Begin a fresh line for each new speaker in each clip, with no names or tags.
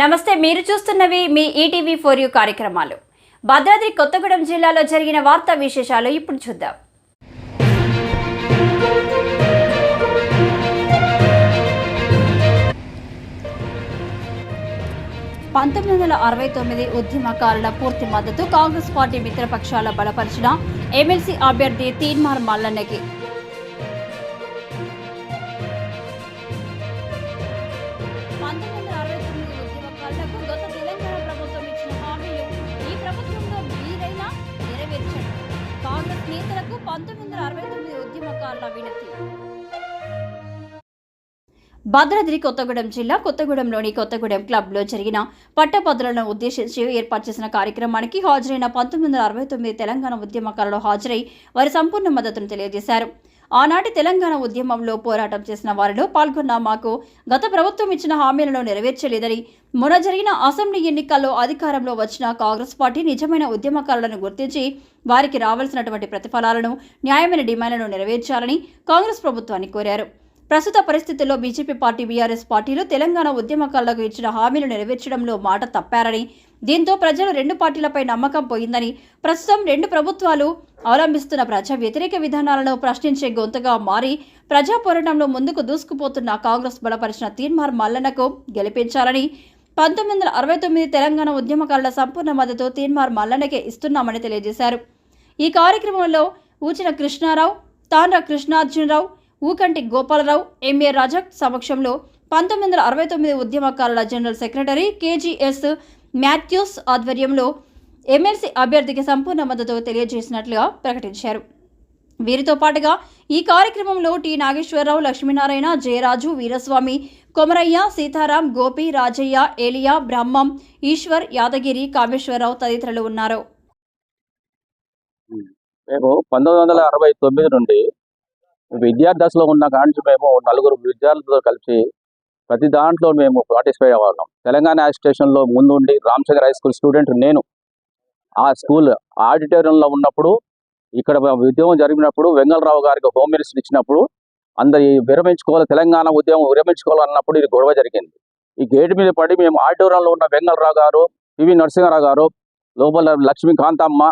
నమస్తే మీరు చూస్తున్నవి మీ ఈటీవీ ఫోర్ యూ కార్యక్రమాలు. భద్రాద్రి కొత్తగూడెం జిల్లాలో జరిగిన వార్తా విశేషాలు ఇప్పుడు చూద్దాం. పంతొమ్మిది వందల అరవై తొమ్మిది ఉద్యమకారుల పూర్తి మద్దతు కాంగ్రెస్ పార్టీ మిత్రపక్షాల బలపరిచిన ఎమ్మెల్సీ అభ్యర్థి తీన్మార్ మల్లన్నకి. పంతొమ్మిది వందల అరవై తొమ్మిది ఉద్యమకారుల వినతి. భద్రాద్రి కొత్తగూడెం జిల్లా కొత్తగూడెంలోని కొత్తగూడెం క్లబ్లో జరిగిన పట్టభద్రులను ఉద్దేశించి ఏర్పాటు చేసిన కార్యక్రమానికి హాజరైన పంతొమ్మిది వందల అరవై తొమ్మిది తెలంగాణ ఉద్యమకారులు హాజరై వారి సంపూర్ణ మద్దతును తెలియజేశారు. ఆనాటి తెలంగాణ ఉద్యమంలో పోరాటం చేసిన వారిలో పాల్గొన్న మాకు గత ప్రభుత్వం ఇచ్చిన హామీలను నెరవేర్చలేదని మొన్న జరిగిన అసెంబ్లీ ఎన్నికల్లో అధికారంలో వచ్చిన కాంగ్రెస్ పార్టీ నిజమైన ఉద్యమకారులను గుర్తించి వారికి రావాల్సినటువంటి ప్రతిఫలాలను న్యాయమైన డిమాండ్లను నెరవేర్చాలని కాంగ్రెస్ ప్రభుత్వాన్ని కోరారు. ప్రస్తుత పరిస్థితుల్లో బీజేపీ పార్టీ బీఆర్ఎస్ పార్టీలు తెలంగాణ ఉద్యమకారులకు ఇచ్చిన హామీలు నెరవేర్చడంలో మాట తప్పారని దీంతో ప్రజలు రెండు పార్టీలపై నమ్మకం పోయిందని ప్రస్తుతం రెండు ప్రభుత్వాలు అవలంబిస్తున్న ప్రజా వ్యతిరేక విధానాలను ప్రశ్నించే గొంతుగా మారి ప్రజా పోరాటంలో ముందుకు దూసుకుపోతున్న కాంగ్రెస్ బలపరిచిన తీర్మార్ మల్లన్నకు గెలిపించాలని పంతొమ్మిది వందల అరవై తొమ్మిది తెలంగాణ ఉద్యమకారుల సంపూర్ణ మద్దతు తీర్మార్ మల్లన్నకే ఇస్తున్నామని తెలియజేశారు. ఈ కార్యక్రమంలో ఊచిన కృష్ణారావు తాండ్ర కృష్ణార్జునరావు ఊకంటి గోపాలరావు ఎంఏ రాజక్ సమక్షంలో పంతొమ్మిది వందల అరవై తొమ్మిది ఉద్యమకారుల జనరల్ సెక్రటరీ కేజీఎస్ మాథ్యూస్ ఆధ్వర్యంలో ఎమ్మెల్సీ అభ్యర్థికి సంపూర్ణ మద్దతు తెలియజేసినట్లుగా ప్రకటించారు. వీరితో పాటుగా ఈ కార్యక్రమంలో టి నాగేశ్వరరావు లక్ష్మీనారాయణ జయరాజు వీరస్వామి కొమరయ్య సీతారాం గోపి రాజయ్య ఏలియా బ్రహ్మం ఈశ్వర్ యాదగిరి కామేశ్వరరావు తదితరులు ఉన్నారు.
మేము. పంతొమ్మిది వందల అరవై తొమ్మిది నుండి విద్యార్థిలో ఉన్న కాంచి మేము నలుగురు విద్యార్థులతో కలిసి ప్రతి దాంట్లో మేము పార్టిసిపేట్ అవ్వగలం తెలంగాణ స్టేషన్లో ముందుండి రామశంకర్ హై స్కూల్ స్టూడెంట్ నేను. ఆ స్కూల్ ఆడిటోరియంలో ఉన్నప్పుడు ఇక్కడ ఉద్యమం జరిగినప్పుడు వెంగళరావు గారికి హోమ్ మినిస్టర్ ఇచ్చినప్పుడు అందరి విరమించుకోవాలి తెలంగాణ ఉద్యమం విరమించుకోవాలన్నప్పుడు ఇది గొడవ జరిగింది. ఈ గేట్ మీద పడి మేము ఆడిటోరియంలో ఉన్న వెంగళరావు గారు పివి నరసింహారావు గారు లోపల లక్ష్మీకాంతమ్మ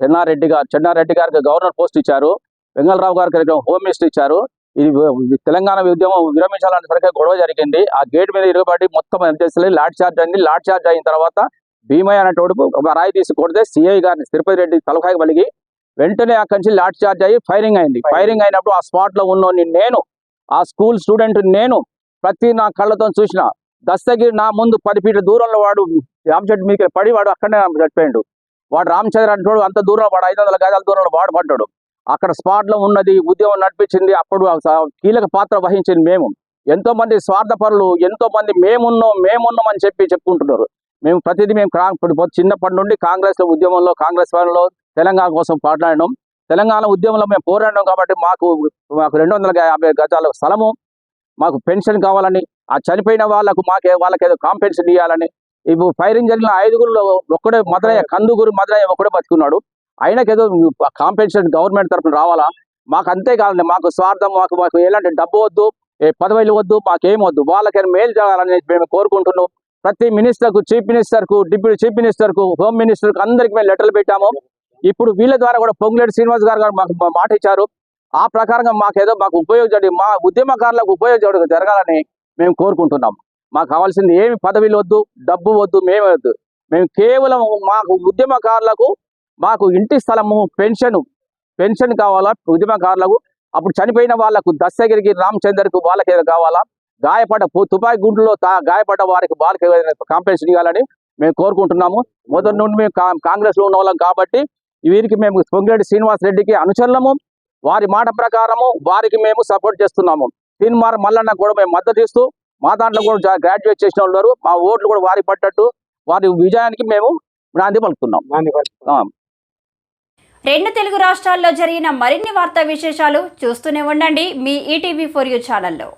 చెన్నారెడ్డి గారు చెన్నారెడ్డి గారికి గవర్నర్ పోస్ట్ ఇచ్చారు. వెంగళరావు గారికి హోమ్ మినిస్టర్ ఇచ్చారు. ఇది తెలంగాణ ఉద్యమం విరమించాలని సరిగ్గా గొడవ జరిగింది. ఆ గేట్ మీద ఇరగబడి మొత్తం ఎంత చేస్తలేదు లాడ్ చార్జ్ అయింది. లాడ్ చార్జ్ అయిన తర్వాత భీమయ్య అనేటోడు ఒక రాయి తీసి కొడితే సిఐ గారిని తిరుపతి రెడ్డి తలకాయ బలిగి వెంటనే అక్కడి నుంచి లాడ్ చార్జ్ అయ్యి ఫైరింగ్ అయింది. ఫైరింగ్. అయినప్పుడు ఆ స్పాట్లో ఉన్నోని నేను ఆ స్కూల్ స్టూడెంట్ నేను ప్రతి నా కళ్ళతో చూసిన దస్తగిరి నా ముందు పది ఫీట్ల దూరంలో వాడు రామచెట్టు మీకు పడి వాడు అక్కడనే చచ్చిపోయాడు వాడు రామచంద్ర అంటాడు అంత దూరంలో వాడు ఐదు వందల గజాల దూరంలో వాడు పడ్డాడు. అక్కడ స్పాట్లో ఉన్నది ఉద్యమం నడిపించింది అప్పుడు కీలక పాత్ర వహించింది మేము. ఎంతో మంది స్వార్థపరులు ఎంతో మంది మేమున్నాం మేమున్నాం అని చెప్పి చెప్పుకుంటున్నారు. మేము ప్రతిదీ మేము కా- చిన్నప్పటి నుండి కాంగ్రెస్ ఉద్యమంలో కాంగ్రెస్ వాళ్ళలో తెలంగాణ కోసం పోరాడినాం తెలంగాణ ఉద్యమంలో మేము పోరాడినాం కాబట్టి మాకు మాకు రెండు వందల యాభై గజాల స్థలము మాకు పెన్షన్ కావాలని ఆ చనిపోయిన వాళ్ళకు మాకే వాళ్ళకి ఏదో కాంపెన్షన్ ఇవ్వాలని ఇప్పుడు ఫైరింగ్ జరిగిన ఐదుగురులో ఒక్కడే మదరయ్య కందుగురు మదరయ్య ఒక్కడే బతుకున్నాడు. ఆయనకేదో కాంపెన్సేషన్ గవర్నమెంట్ తరఫున రావాలా? మాకు అంతే కాదండి మాకు స్వార్థం మాకు మాకు ఎలాంటి డబ్బు వద్దు ఏ పదవులు వద్దు మాకేం వద్దు. వాళ్ళకి మేలు జరగాలని మేము కోరుకుంటున్నాం. ప్రతి మినిస్టర్కు చీఫ్ మినిస్టర్కు డిప్యూటీ చీఫ్ మినిస్టర్కు హోమ్ మినిస్టర్కు అందరికి మేము లెటర్లు పెట్టాము. ఇప్పుడు వీళ్ళ ద్వారా కూడా పొంగులేటి శ్రీనివాస్ గారు గారు మాకు మా- మాట ఇచ్చారు. ఆ ప్రకారంగా మాకేదో మాకు ఉపయోగపడి మా ఉద్యమకారులకు ఉపయోగ జరగాలని మేము కోరుకుంటున్నాం. మాకు కావాల్సింది ఏమి పదవిలు వద్దు డబ్బు వద్దు మేమే వద్దు. మేము కేవలం మాకు ఉద్యమకారులకు మాకు ఇంటి స్థలము పెన్షన్ పెన్షన్ కావాలా? ఉద్యమకారులకు. అప్పుడు చనిపోయిన వాళ్ళకు దస్తగిరికి రామచందర్కు వాళ్ళకి కావాలా? గాయపడ్డ తుపాకీ గుండులో తా- గాయపడ్డ వారికి వాళ్ళకి ఏదైనా కాంపెన్షన్ ఇవ్వాలని మేము కోరుకుంటున్నాము. మొదటి నుండి మేము కా- కాంగ్రెస్లో ఉన్న వాళ్ళం కాబట్టి వీరికి మేము పొంగిరెడ్డి శ్రీనివాస్ రెడ్డికి అనుచరులము. వారి మాట ప్రకారము వారికి మేము సపోర్ట్ చేస్తున్నాము. తీన్మార్ మల్లన్న కూడా మేము మద్దతు ఇస్తూ మా దాంట్లో కూడా గ్రాడ్యుయేట్ చేసిన వాళ్ళు. మా ఓట్లు కూడా వారికి పడ్డట్టు. వారి విజయానికి మేము నాంది పలుకుతున్నాం.
రెండు తెలుగు రాష్ట్రాల్లో జరిగిన మరిన్ని వార్తా విశేషాలు చూస్తూనే ఉండండి మీ ఈటీవీ ఫోర్ యూ ఛానల్లో.